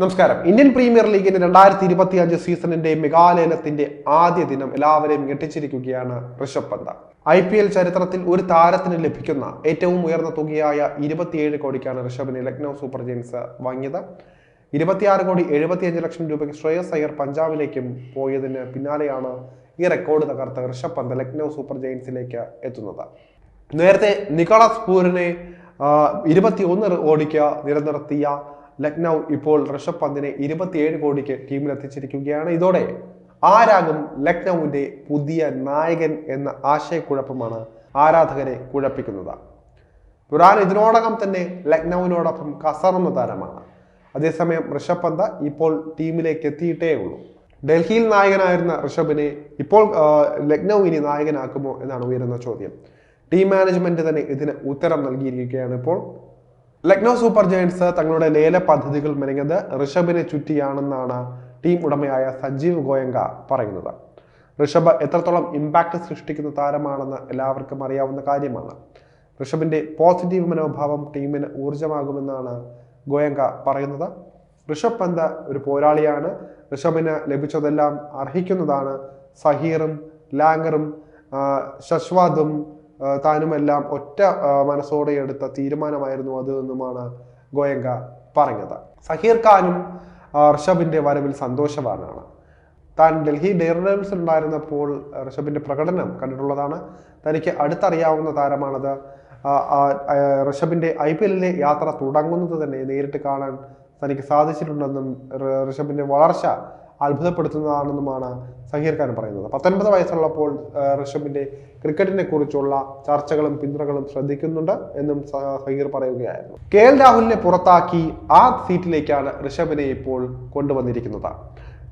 നമസ്കാരം. Indian premier ലീഗിന്റെ രണ്ടായിരത്തി ഇരുപത്തി അഞ്ച് സീസണിന്റെ മെഗാലേലത്തിന്റെ ആദ്യ ദിനം എല്ലാവരെയും ഞെട്ടിച്ചിരിക്കുകയാണ് Rishabh Pant. I P L ചരിത്രത്തിൽ ഒരു താരത്തിന് ലഭിക്കുന്ന ഏറ്റവും ഉയർന്ന തുകയായ ഇരുപത്തിയേഴ് കോടിക്കാണ് ഋഷഭിനെ ലക്നൗ സൂപ്പർ ജയൻസ് വാങ്ങിയത്. ഇരുപത്തിയാറ് കോടി എഴുപത്തിയഞ്ച് ലക്ഷം രൂപയ്ക്ക് ശ്രേയസ് അയ്യർ പഞ്ചാബിലേക്കും പോയതിന് പിന്നാലെയാണ് ഈ റെക്കോർഡ് തകർത്ത് ഋഷഭ് പന്ത് ലക്നൗ സൂപ്പർ ജെയിൻസിലേക്ക് എത്തുന്നത്. നേരത്തെ നിക്കോളസ് പൂരിനെ ഇരുപത്തി ഒന്ന് കോടിക്ക് നിലനിർത്തിയ ലക്നൗ ഇപ്പോൾ ഋഷഭ് പന്തിനെ ഇരുപത്തിയേഴ് കോടിക്ക് ടീമിൽ എത്തിച്ചിരിക്കുകയാണ് ഇതോടെ ആരാകും ലക്നൌവിന്റെ പുതിയ നായകൻ എന്ന ആശയക്കുഴപ്പമാണ് ആരാധകരെ കുഴപ്പിക്കുന്നത്. ഖുറാൻ ഇതിനോടകം തന്നെ ലക്നൌവിനോടൊപ്പം കസറുന്ന താരമാണ്. അതേസമയം ഋഷഭ് പന്ത് ഇപ്പോൾ ടീമിലേക്ക് എത്തിയിട്ടേ ഉള്ളൂ. ഡൽഹിയിൽ നായകനായിരുന്ന ഋഷഭിനെ ഇപ്പോൾ ലക്നൗ ഇനി നായകനാക്കുമോ എന്നാണ് ഉയരുന്ന ചോദ്യം. ടീം മാനേജ്മെന്റ് തന്നെ ഇതിന് ഉത്തരം നൽകിയിരിക്കുകയാണ് ഇപ്പോൾ. ലക്നൗ സൂപ്പർ ജയൻസ് തങ്ങളുടെ ലേല പദ്ധതികൾ മെനഞ്ഞത് ഋഷഭിനെ ചുറ്റിയാണെന്നാണ് ടീം ഉടമയായ സജീവ് ഗോയങ്ക പറയുന്നത്. ഋഷഭ് എത്രത്തോളം ഇമ്പാക്ട് സൃഷ്ടിക്കുന്ന താരമാണെന്ന് എല്ലാവർക്കും അറിയാവുന്ന കാര്യമാണ്. ഋഷഭിന്റെ പോസിറ്റീവ് മനോഭാവം ടീമിന് ഊർജമാകുമെന്നാണ് ഗോയങ്ക പറയുന്നത്. ഋഷഭ് പന്ത് ഒരു പോരാളിയാണ്. ഋഷഭിന് ലഭിച്ചതെല്ലാം അർഹിക്കുന്നതാണ് സഹീറും ലാംഗറും ശശ്വാദും താനുമെല്ലാം ഒറ്റ മനസ്സോടെ എടുത്ത തീരുമാനമായിരുന്നു അത് എന്നുമാണ് ഗോയങ്ക പറഞ്ഞത്. സഹീർ ഖാനും ഋഷഭിന്റെ വരവിൽ സന്തോഷവാനാണ്. താൻ ഡൽഹി ഡെയർഡേവിൾസിൽ ഉണ്ടായിരുന്നപ്പോൾ ഋഷഭിന്റെ പ്രകടനം കണ്ടിട്ടുള്ളതാണ്. തനിക്ക് അടുത്തറിയാവുന്ന താരമാണത്. ഋഷഭിന്റെ ഐ പി എല്ലിലെ യാത്ര തുടങ്ങുന്നത് തന്നെ നേരിട്ട് കാണാൻ തനിക്ക് സാധിച്ചിട്ടുണ്ടെന്നും ഋഷഭിന്റെ വളർച്ച അത്ഭുതപ്പെടുത്തുന്നതാണെന്നുമാണ് സഹീർ ഖാൻ പറയുന്നത്. പത്തൊൻപത് വയസ്സുള്ളപ്പോൾ ഋഷഭിന്റെ ക്രിക്കറ്റിനെ കുറിച്ചുള്ള ചർച്ചകളും പിന്തുണകളും ശ്രദ്ധിക്കുന്നുണ്ട് എന്നും സഹീർ പറയുകയായിരുന്നു. കെ എൽ രാഹുലിനെ പുറത്താക്കി ആ സീറ്റിലേക്കാണ് ഋഷഭിനെ ഇപ്പോൾ കൊണ്ടുവന്നിരിക്കുന്നത്.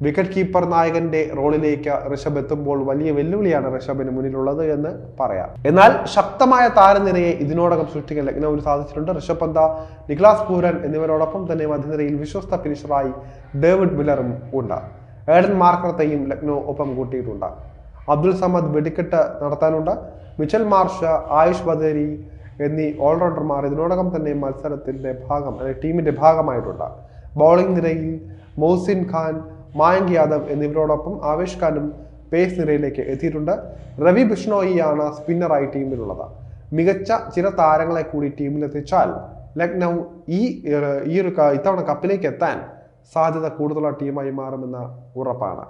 വിക്കറ്റ് കീപ്പർ നായകന്റെ റോളിലേക്ക് ഋഷഭ് എത്തുമ്പോൾ വലിയ വെല്ലുവിളിയാണ് ഋഷഭിന് മുന്നിലുള്ളത് എന്ന് പറയാം. എന്നാൽ ശക്തമായ താരനിരയെ ഇതിനോടകം സൃഷ്ടിക്കാൻ ലക്നൌവിന് സാധിച്ചിട്ടുണ്ട്. ഋഷഭ് പന്ത നിക്ലാസ് പൂരൻ എന്നിവരോടൊപ്പം തന്നെ മധ്യനിരയിൽ വിശ്വസ്ത ഫിനിഷറായി ഡേവിഡ് ബില്ലറും ഉണ്ട്. ഏഡൻ മാർക്കറത്തെയും ലക്നൗ ഒപ്പം കൂട്ടിയിട്ടുണ്ട്. അബ്ദുൽ സമദ് വെടിക്കെട്ട് നടത്താനുണ്ട്. മിച്ചൽ മാർഷ ആയുഷ് ബദേരി എന്നീ ഓൾറൗണ്ടർമാർ ഇതിനോടകം തന്നെ മത്സരത്തിന്റെ ഭാഗം അല്ലെങ്കിൽ ടീമിന്റെ ഭാഗമായിട്ടുണ്ട്. ബൗളിംഗ് നിരയിൽ മൗസിൻ ഖാൻ മായങ്ക് യാദവ് എന്നിവരോടൊപ്പം ആവേശ് ഖാനും പേസ് നിരയിലേക്ക് എത്തിയിട്ടുണ്ട്. രവി ബിഷ്ണോയിയാണ് സ്പിന്നറായി ടീമിലുള്ളത്. മികച്ച ചില താരങ്ങളെ കൂടി ടീമിലെത്തിച്ചാൽ ലക്നൗ ഈ ഈ ഒരു ഇത്തവണ കപ്പിലേക്ക് എത്താൻ സാധ്യത കൂടുതലുള്ള ടീമായി മാറുമെന്ന് ഉറപ്പാണ്.